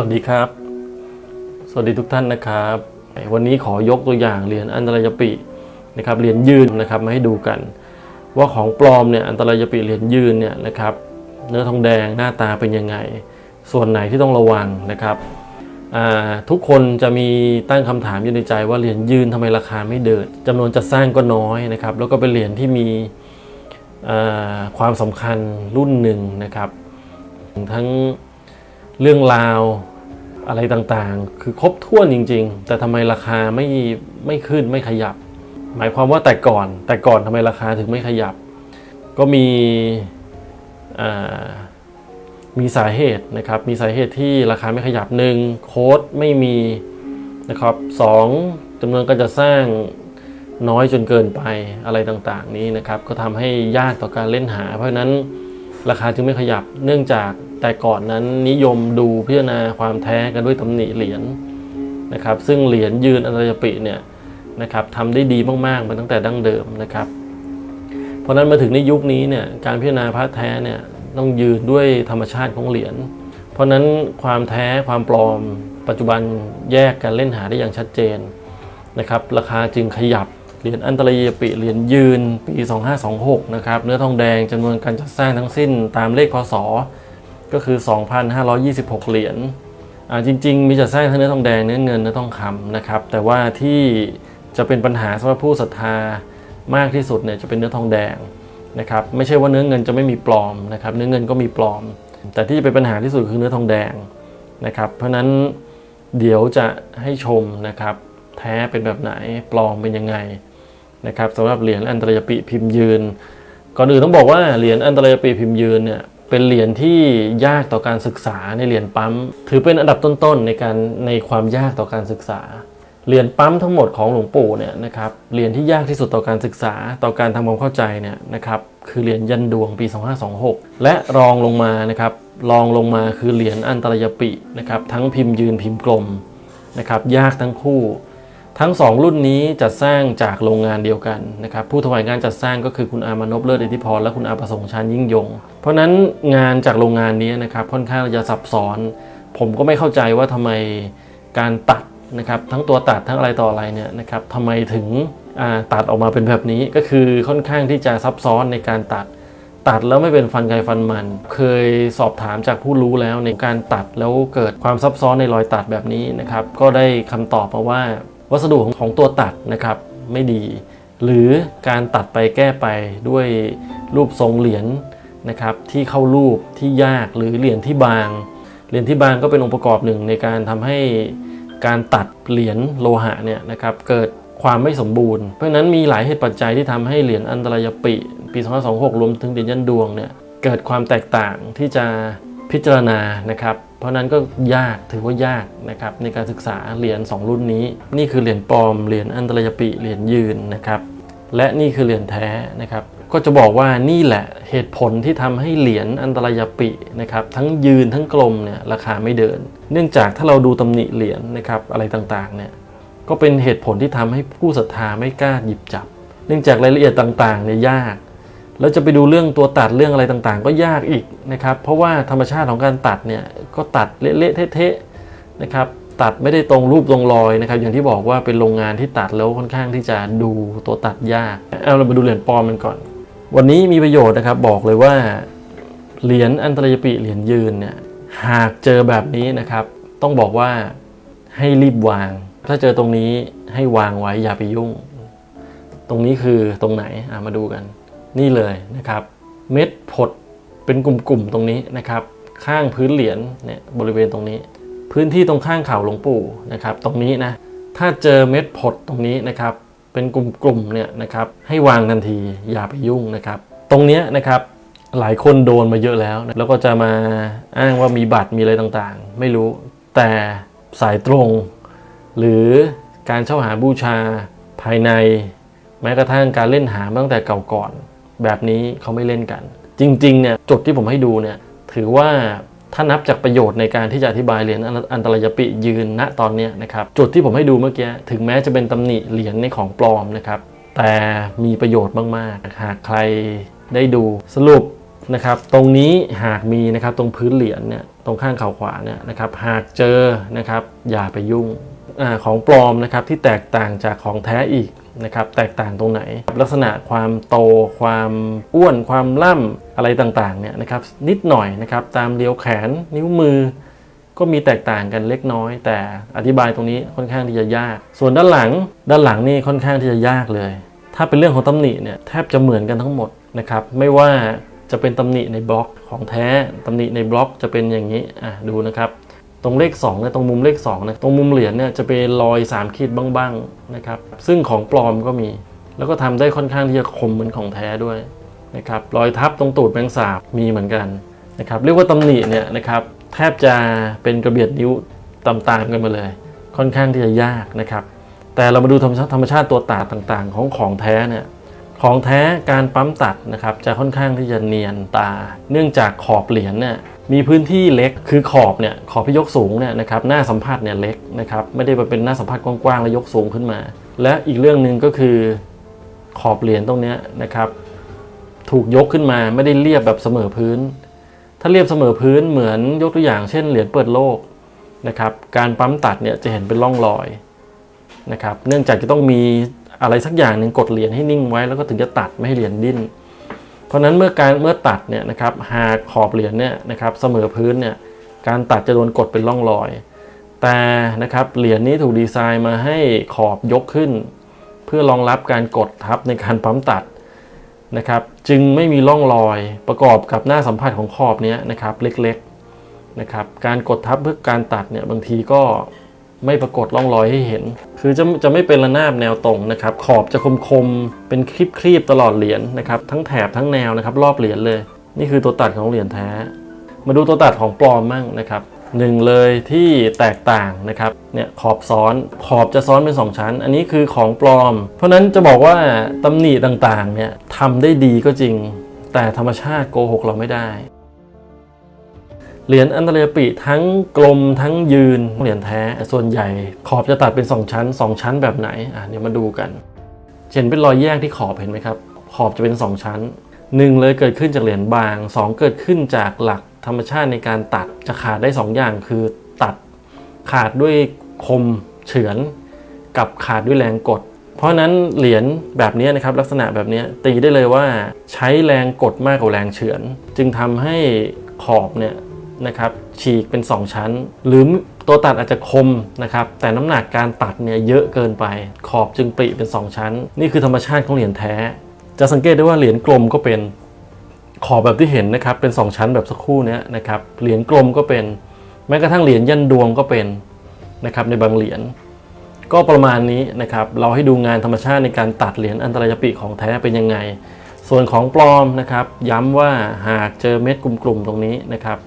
วัสดีครับ สวัสดีทุกท่านนะครับ วันนี้ขอยกตัวอย่างเหรียญอันตรายปินะครับเหรียญยืนนะครับมาให้ดูกัน ว่าของปลอมเนี่ยอันตรายปิเหรียญยืนเนี่ยนะครับ เนื้อทองแดงหน้าตาเป็นยังไง ส่วนไหนที่ต้องระวังนะครับทุกคนจะมีตั้งคำถามอยู่ในใจว่าเหรียญยืนทำไมราคาไม่เดินจำนวนจะสร้างก็น้อยนะครับ แล้วก็เป็นเหรียญที่มีความสำคัญรุ่นหนึ่งนะครับ ทั้ง เรื่องราวอะไรต่างๆ คือครบถ้วนจริง ๆ แต่ทำไมราคาไม่ไม่ขึ้นไม่ขยับ หมายความว่าแต่ก่อนแต่ก่อนทำไมราคาถึงไม่ขยับ ก็มีมีสาเหตุนะครับ มีสาเหตุที่ราคาไม่ขยับหนึ่งโค้ดไม่มีนะครับสองจำนวนการจะสร้างน้อยจนเกินไปอะไรต่างๆ นี้นะครับ ก็ทำให้ยากต่อการเล่นหา เพราะนั้นราคาจึงไม่ขยับเนื่องจาก แต่ก่อนนั้นนิยมดูพิจารณาความแท้กันด้วยตำหนิเหรียญนะครับ ซึ่งเหรียญยืนอัตยปิเนี่ยนะครับทำได้ดีมากๆมาตั้งแต่ดั้งเดิมนะครับ เพราะนั้นมาถึงในยุคนี้เนี่ยการพิจารณาพระแท้เนี่ยต้องยืนด้วยธรรมชาติของเหรียญเพราะฉะนั้นความแท้ความปลอม ปัจจุบันแยกกันเล่นหาได้อย่างชัดเจนนะครับราคาจึงขยับเหรียญอันตรายปิเหรียญยืนปี 2526 นะครับเนื้อทองแดงจำนวนการจัดสร้างทั้งสิ้นตามเลขพศ ก็คือ 2,526 เหรียญอ่าจริง ๆ มีจัดสร้างทั้งเนื้อทองแดงเนื้อเงินเนื้อทองคำนะครับ แต่ว่าที่จะเป็นปัญหาสำหรับผู้ศรัทธามากที่สุดเนี่ยจะเป็นเนื้อทองแดงนะครับไม่ใช่ว่าเนื้อเงินจะไม่มีปลอมนะครับเนื้อเงินก็มีปลอม แต่ที่จะเป็นปัญหาที่สุดคือเนื้อทองแดงนะครับ เพราะฉะนั้นเดี๋ยวจะให้ชมนะครับ แท้เป็นแบบไหนปลอมเป็นยังไงนะครับสำหรับเหรียญอันตรายปิพิมพ์ยืน ก่อนอื่นต้องบอกว่าเหรียญอันตรายปิพิมพ์ยืนเนี่ย เป็นเหรียญที่ยากต่อการศึกษาในเหรียญปั๊ม ถือเป็นอันดับต้นๆในการในความยากต่อการศึกษา เหรียญปั๊มทั้งหมดของหลวงปู่เนี่ยนะครับเหรียญที่ยากที่สุดต่อการศึกษาต่อการทำความเข้าใจเนี่ยนะครับคือเหรียญยันดวงปี 2526 และรองลงมานะครับรองลงมาคือเหรียญอันตรายปินะครับทั้งพิมพ์ยืนพิมพ์กลมนะครับยากทั้งคู่ ทั้ง 2 รุ่นนี้จัดสร้างจากโรงงานเดียวกันนะครับผู้ถวายงานจัดสร้างก็คือคุณอามานพเลิศอิทธิพรและคุณอาประสงค์ชานยิ่งยง ราะนั้นงานจากโรงงานนี้นะครับค่อนข้างจะซับซ้อน ผมก็ไม่เข้าใจว่าทำไมการตัดนะครับทั้งตัวตัดทั้งอะไรต่ออะไรเนี่ยนะครับทำไมถึงตัดออกมาเป็นแบบนี้ก็คือค่อนข้างที่จะซับซ้อนในการตัด ตัดแล้วไม่เป็นฟันใครฟันมัน เคยสอบถามจากผู้รู้แล้วในการตัดแล้วเกิดความซับซ้อนในรอยตัดแบบนี้นะครับ ก็ได้คำตอบมาว่า วัสดุของตัวตัดนะครับไม่ดี หรือการตัดไปแก้ไปด้วยรูปทรงเหรียญ นะครับที่เข้ารูปที่ยากหรือเหรียญที่บาง เหรียญที่บางก็เป็นองค์ประกอบหนึ่งในการทำให้การตัดเหรียญโลหะเนี่ยนะครับเกิดความไม่สมบูรณ์ เพราะฉะนั้นมีหลายเหตุปัจจัยที่ทำให้เหรียญอันตรายปิ ปี2526 รวมถึงเหรียญยันดวงเนี่ยเกิดความแตกต่างที่จะพิจารณานะครับ เพราะฉะนั้นก็ยากถือว่ายากนะครับในการศึกษาเหรียญ2 รุ่นนี้ นี่คือเหรียญปลอมเหรียญอันตรายปิเหรียญยืนนะครับและนี่คือเหรียญแท้นะครับ ก็จะบอกว่านี่แหละเหตุผลที่ทำให้เหรียญอันตรายปินะครับทั้งยืนทั้งกลมเนี่ยราคาไม่เดิน เนื่องจากถ้าเราดูตำหนิเหรียญนะครับอะไรต่างๆเนี่ยก็เป็นเหตุผลที่ทำให้ผู้ศรัทธาไม่กล้าหยิบจับ เนื่องจากรายละเอียดต่างๆเนี่ยยาก แล้วจะไปดูเรื่องตัวตัดเรื่องอะไรต่างๆ ก็ยากอีกนะครับเพราะว่าธรรมชาติของการตัดเนี่ยก็ตัดเละๆเทะๆนะครับตัดไม่ได้ตรงรูปตรงรอยนะครับ อย่างที่บอกว่าเป็นโรงงานที่ตัดแล้วค่อนข้างที่จะดูตัวตัดยาก เอาเรามาดูเหรียญปลอมกันก่อน วันนี้มีประโยชน์นะครับบอกเลยว่าเหรียญอันตรายปิเหรียญยืนเนี่ยหากเจอแบบนี้นะครับ ต้องบอกว่าให้รีบวาง ถ้าเจอตรงนี้ให้วางไว้อย่าไปยุ่ง ตรงนี้คือตรงไหนอะมาดูกัน นี่เลยนะครับ เม็ดผดเป็นกลุ่มๆตรงนี้นะครับ ข้างพื้นเหรียญเนี่ยบริเวณตรงนี้ พื้นที่ตรงข้างเข่าหลวงปู่นะครับ ตรงนี้นะถ้าเจอเม็ดผดตรงนี้นะครับ เป็นกลุ่มๆเนี่ยนะครับให้วางทันทีอย่าไปยุ่งนะครับ ตรงเนี้ยนะครับหลายคนโดนมาเยอะแล้ว แล้วก็จะมาอ้างว่ามีบัตรมีอะไรต่างๆ ไม่รู้แต่สายตรง หรือการเช่าหาบูชาภายใน แม้กระทั่งการเล่นหามาตั้งแต่เก่าก่อน แบบนี้เขาไม่เล่นกัน จริงๆเนี่ยจุดที่ผมให้ดูเนี่ยถือว่า ถ้านับจากประโยชน์ในการที่จะอธิบายเหรียญอันตรายปิยืนณตอนนี้นะครับ จุดที่ผมให้ดูเมื่อกี้ถึงแม้จะเป็นตำหนิเหรียญในของปลอมนะครับ แต่มีประโยชน์มากๆหากใครได้ดูสรุปนะครับ ตรงนี้หากมีนะครับตรงพื้นเหรียญเนี่ยตรงข้างเข่าขวาเนี่ยนะครับหากเจอนะครับอย่าไปยุ่ง อของปลอมนะครับที่แตกต่างจากของแท้อีกนะครับแตกต่างตรงไหน ลักษณะความโต ความอ้วน ความล่ำอะไรต่างๆเนี่ยนะครับนิดหน่อยนะครับตามเรียวแขนนิ้วมือ ก็มีแตกต่างกันเล็กน้อย แต่อธิบายตรงนี้ค่อนข้างที่จะยาก ส่วนด้านหลัง ด้านหลังนี่ค่อนข้างที่จะยากเลย ถ้าเป็นเรื่องของตำหนิเนี่ยแทบจะเหมือนกันทั้งหมดนะครับไม่ว่าจะเป็นตำหนิในบล็อกของแท้ตำหนิในบล็อกจะเป็นอย่างนี้อะดูนะครับ ตรงเลข2เนี่ยตรงมุมเลข2นะตรงมุมเหรียญเนี่ยจะเป็นรอย3ขีดบ้างๆนะครับซึ่งของปลอมก็มี แล้วก็ทำได้ค่อนข้างที่จะคมเหมือนของแท้ด้วยนะครับรอยทับตรงตูดแมงสาบมีเหมือนกันนะครับเรียกว่าตำหนิเนี่ยนะครับแทบจะเป็นกระเบียดนิ้วตามๆกันมาเลย ค่อนข้างที่จะยากนะครับแต่เรามาดูธรรมชาติธรรมชาติตัวตัดต่างๆ ของของแท้เนี่ย ของแท้การปั๊มตัดนะครับจะค่อนข้างที่จะเนียนตา เนื่องจากขอบเหรียญเนี่ยมีพื้นที่เล็กคือขอบเนี่ยขอบที่ยกสูงเนี่ยนะครับหน้าสัมผัสเนี่ยเล็กนะครับไม่ได้เป็นหน้าสัมผัสกว้างๆแล้วยกสูงขึ้นมา และอีกเรื่องหนึ่งก็คือขอบเหรียญตรงเนี้ยนะครับถูกยกขึ้นมาไม่ได้เรียบแบบเสมอพื้น ถ้าเรียบเสมอพื้นเหมือนยกตัวอย่างเช่นเหรียญเปิดโลกนะครับการปั๊มตัดเนี่ยจะเห็นเป็นร่องรอยนะครับเนื่องจากจะต้องมี อะไรสักอย่างหนึ่งกดเหรียญให้นิ่งไว้แล้วก็ถึงจะตัดไม่ให้เหรียญดิ้น เพราะนั้นเมื่อการเมื่อตัดเนี่ยนะครับหากขอบเหรียญเนี่ยนะครับเสมอพื้นเนี่ยการตัดจะโดนกดเป็นร่องรอย แต่นะครับเหรียญนี้ถูกดีไซน์มาให้ขอบยกขึ้น เพื่อรองรับการกดทับในการปั๊มตัดนะครับจึงไม่มีร่องรอยประกอบกับหน้าสัมผัสของขอบเนี้ยนะครับเล็กๆนะครับการกดทับเพื่อการตัดเนี่ยบางทีก็ ไม่ปรากฏร่องรอยให้เห็น คือจะจะไม่เป็นระนาบแนวตรงนะครับ ขอบจะคมๆ เป็นครีบๆตลอดเหรียญนะครับ ทั้งแถบทั้งแนวนะครับ รอบเหรียญเลย นี่คือตัวตัดของเหรียญแท้ มาดูตัวตัดของปลอมมั่งนะครับหนึ่งเลยที่แตกต่างนะครับเนี่ยขอบซ้อนขอบจะซ้อนเป็น 2 ชั้น อันนี้คือของปลอม เพราะนั้นจะบอกว่าตำหนิต่างๆเนี่ยทำได้ดีก็จริง แต่ธรรมชาติโกหกเราไม่ได้ เหรียญอันตรายปิทั้งกลมทั้งยืนเหรียญแท้ ส่วนใหญ่ขอบจะตัดเป็น 2 ชั้น 2 ชั้นแบบไหนอะเดี๋ยวมาดูกันเห็นเป็นรอยแยกที่ขอบเห็นไหมครับ ขอบจะเป็น 2 ชั้น 1 เลยเกิดขึ้นจากเหรียญบาง 2 เกิดขึ้นจากหลักธรรมชาติในการตัดจะขาดได้ 2 อย่างคือตัดขาดด้วยคมเฉือน กับขาดด้วยแรงกด เพราะฉะนั้นเหรียญแบบนี้นะครับลักษณะแบบนี้ตีได้เลยว่าใช้แรงกดมากกว่าแรงเฉือน จึงทำให้ขอบเนี่ย นะครับฉีกเป็น 2 ชั้น หรือตัวตัดอาจจะคมนะครับแต่น้ำหนักการตัดเนี่ยเยอะเกินไป ขอบจึงปริเป็น 2 ชั้น นี่คือธรรมชาติของเหรียญแท้ จะสังเกตได้ว่าเหรียญกลมก็เป็นขอบแบบที่เห็นนะครับเป็น 2 ชั้นแบบสักครู่เนี้ยนะครับเหรียญกลมก็เป็น แม้กระทั่งเหรียญยันดวงก็เป็นนะครับในบางเหรียญก็ประมาณนี้นะครับเราให้ดูงานธรรมชาติในการตัดเหรียญอันตรายปิของแท้เป็นยังไง ส่วนของปลอมนะครับ ย้ำว่าหากเจอเม็ดกลุ่มๆตรงนี้นะครับ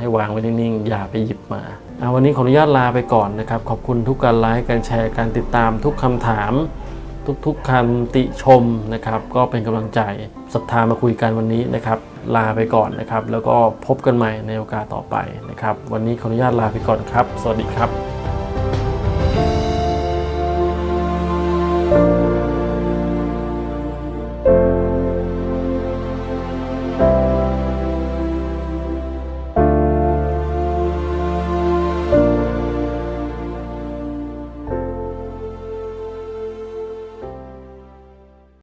ให้วางไว้นิ่งๆ อย่าไปหยิบมาเอาวันนี้ขออนุญาตลาไปก่อนนะครับ ขอบคุณทุกการไลค์การแชร์การติดตามทุกคำถาม ทุกๆคำติชมนะครับ ก็เป็นกำลังใจศรัทธามาคุยกันวันนี้นะครับ ลาไปก่อนนะครับ แล้วก็พบกันใหม่ในโอกาสต่อไปนะครับ วันนี้ขออนุญาตลาไปก่อนครับ สวัสดีครับ